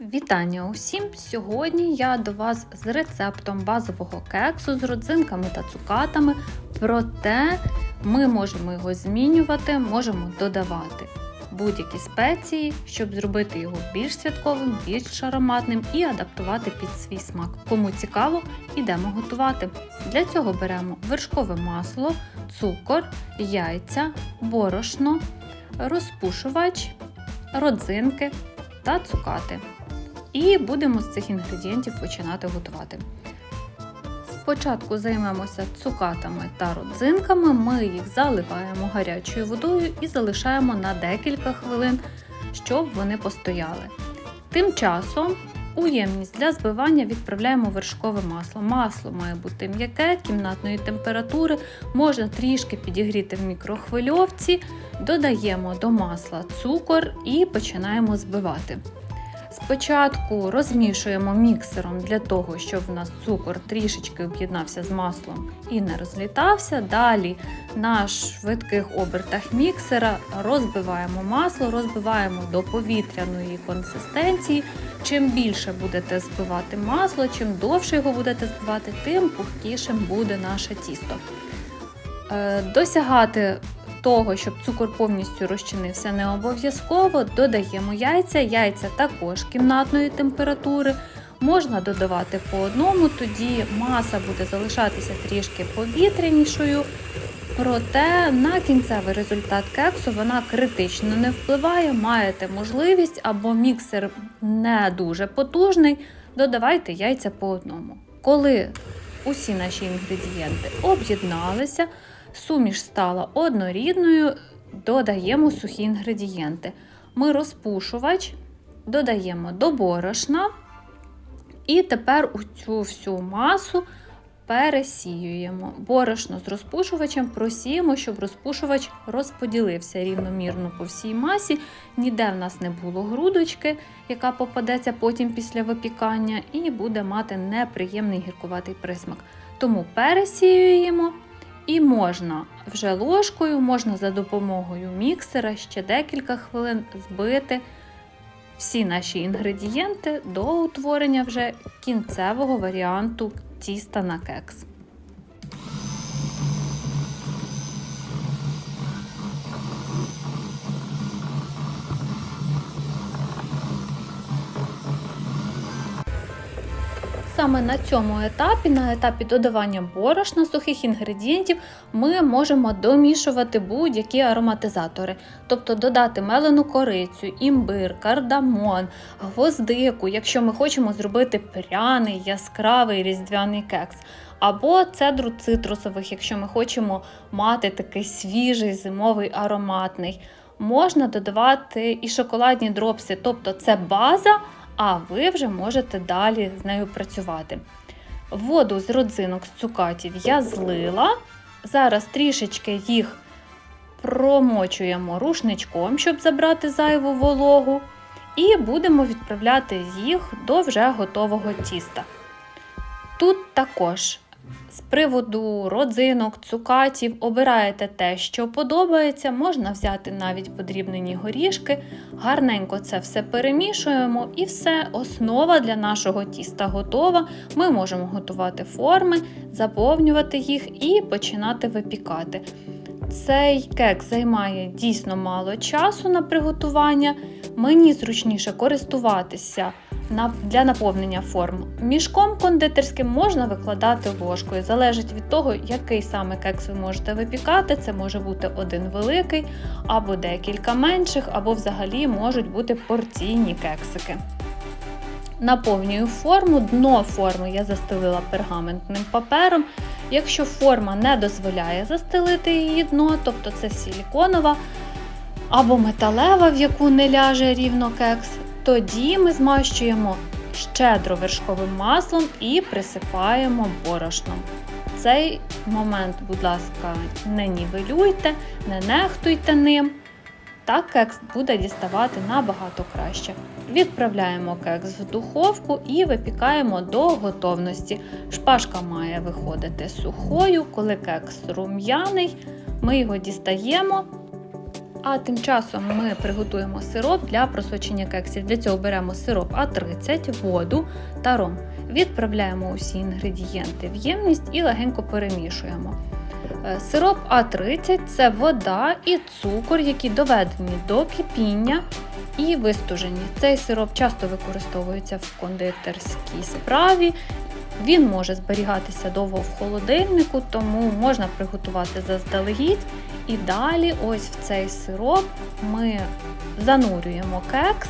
Вітання усім! Сьогодні я до вас з рецептом базового кексу з родзинками та цукатами. Проте ми можемо його змінювати, можемо додавати будь-які спеції, щоб зробити його більш святковим, більш ароматним і адаптувати під свій смак. Кому цікаво, ідемо готувати. Для цього беремо вершкове масло, цукор, яйця, борошно, розпушувач, родзинки та цукати. І будемо з цих інгредієнтів починати готувати. Спочатку займемося цукатами та родзинками, ми їх заливаємо гарячою водою і залишаємо на декілька хвилин, щоб вони постояли. Тим часом у ємність для збивання відправляємо вершкове масло. Масло має бути м'яке, кімнатної температури, можна трішки підігріти в мікрохвильовці, додаємо до масла цукор і починаємо збивати. Спочатку розмішуємо міксером для того, щоб в нас цукор трішечки об'єднався з маслом і не розлітався. Далі на швидких обертах міксера розбиваємо масло, розбиваємо до повітряної консистенції. Чим більше будете збивати масло, чим довше його будете збивати, тим пухкішим буде наше тісто. Е, Досягати того, щоб цукор повністю розчинився, не обов'язково. Додаємо яйця. Яйця також кімнатної температури. Можна додавати по одному, тоді маса буде залишатися трішки повітрянішою. Проте на кінцевий результат кексу вона критично не впливає. Маєте можливість або міксер не дуже потужний, додавайте яйця по одному. Коли усі наші інгредієнти об'єдналися, суміш стала однорідною, додаємо сухі інгредієнти. Ми розпушувач додаємо до борошна, і тепер у цю всю масу пересіюємо. Борошно з розпушувачем просіємо, щоб розпушувач розподілився рівномірно по всій масі. Ніде в нас не було грудочки, яка попадеться потім після випікання, і буде мати неприємний гіркуватий присмак. Тому пересіюємо. І можна вже ложкою, можна за допомогою міксера ще декілька хвилин збити всі наші інгредієнти до утворення вже кінцевого варіанту тіста на кекс. Саме на цьому етапі, на етапі додавання борошна сухих інгредієнтів, ми можемо домішувати будь-які ароматизатори, тобто додати мелену корицю, імбир, кардамон, гвоздику, якщо ми хочемо зробити пряний, яскравий різдвяний кекс. Або цедру цитрусових, якщо ми хочемо мати такий свіжий зимовий ароматний. Можна додавати і шоколадні дропси, тобто це база а ви вже можете далі з нею працювати. Воду з родзинок з цукатів я злила. Зараз трішечки їх промочуємо рушничком, щоб забрати зайву вологу. І будемо відправляти їх до вже готового тіста. Тут також з приводу родзинок, цукатів обираєте те, що подобається, можна взяти навіть подрібнені горішки, гарненько це все перемішуємо і все, основа для нашого тіста готова. Ми можемо готувати форми, заповнювати їх і починати випікати. Цей кек займає дійсно мало часу на приготування. Мені зручніше користуватися для наповнення форм. Мішком кондитерським можна викладати ложкою. Залежить від того, який саме кекс ви можете випікати. Це може бути один великий, або декілька менших, або взагалі можуть бути порційні кексики. Наповнюю форму, дно форми я застелила пергаментним папером. Якщо форма не дозволяє застелити її дно, тобто це силіконова або металева, в яку не ляже рівно кекс, тоді ми змащуємо щедро вершковим маслом і присипаємо борошном. Цей момент, будь ласка, не нівелюйте, не нехтуйте ним. Так кекс буде діставати набагато краще. Відправляємо кекс в духовку і випікаємо до готовності. Шпажка має виходити сухою, коли кекс рум'яний, ми його дістаємо А тим часом ми приготуємо сироп для просочення кексів. Для цього беремо сироп А30, воду та ром. Відправляємо усі інгредієнти в ємність і легенько перемішуємо. Е, Сироп А30 це вода і цукор, які доведені до кипіння і вистужені. Цей сироп часто використовується в кондитерській справі. Він може зберігатися довго в холодильнику, тому можна приготувати заздалегідь. І далі, ось в цей сироп, ми занурюємо кекс,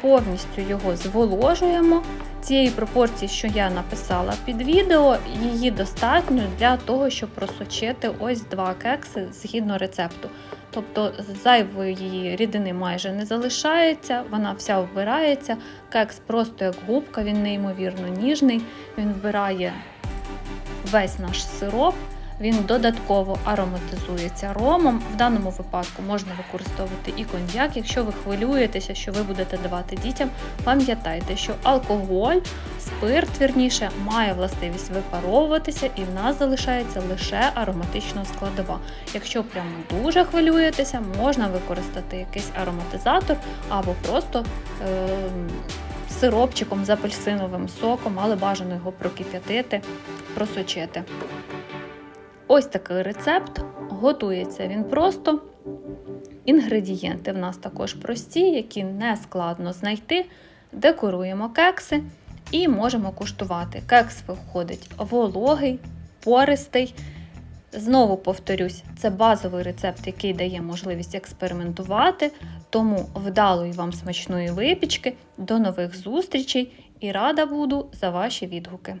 повністю його зволожуємо. Цієї пропорції, що я написала під відео, її достатньо для того, щоб просочити ось два кекси згідно рецепту. Тобто зайвої рідини майже не залишається, вона вся вбирається. Кекс просто як губка, він неймовірно ніжний, він вбирає весь наш сироп. Він додатково ароматизується ромом. В даному випадку можна використовувати і коньяк. Якщо ви хвилюєтеся, що ви будете давати дітям, пам'ятайте, що алкоголь, спирт, вірніше, має властивість випаровуватися і в нас залишається лише ароматична складова. Якщо прямо дуже хвилюєтеся, можна використати якийсь ароматизатор або просто е- сиропчиком з апельсиновим соком, але бажано його прокип'ятити, просочити. Ось такий рецепт. Готується він просто. Інгредієнти в нас також прості, які не складно знайти. Декоруємо кекси і можемо куштувати. Кекс виходить вологий, пористий. Знову повторюсь, це базовий рецепт, який дає можливість експериментувати. Тому вдалої вам смачної випічки, до нових зустрічей і рада буду за ваші відгуки.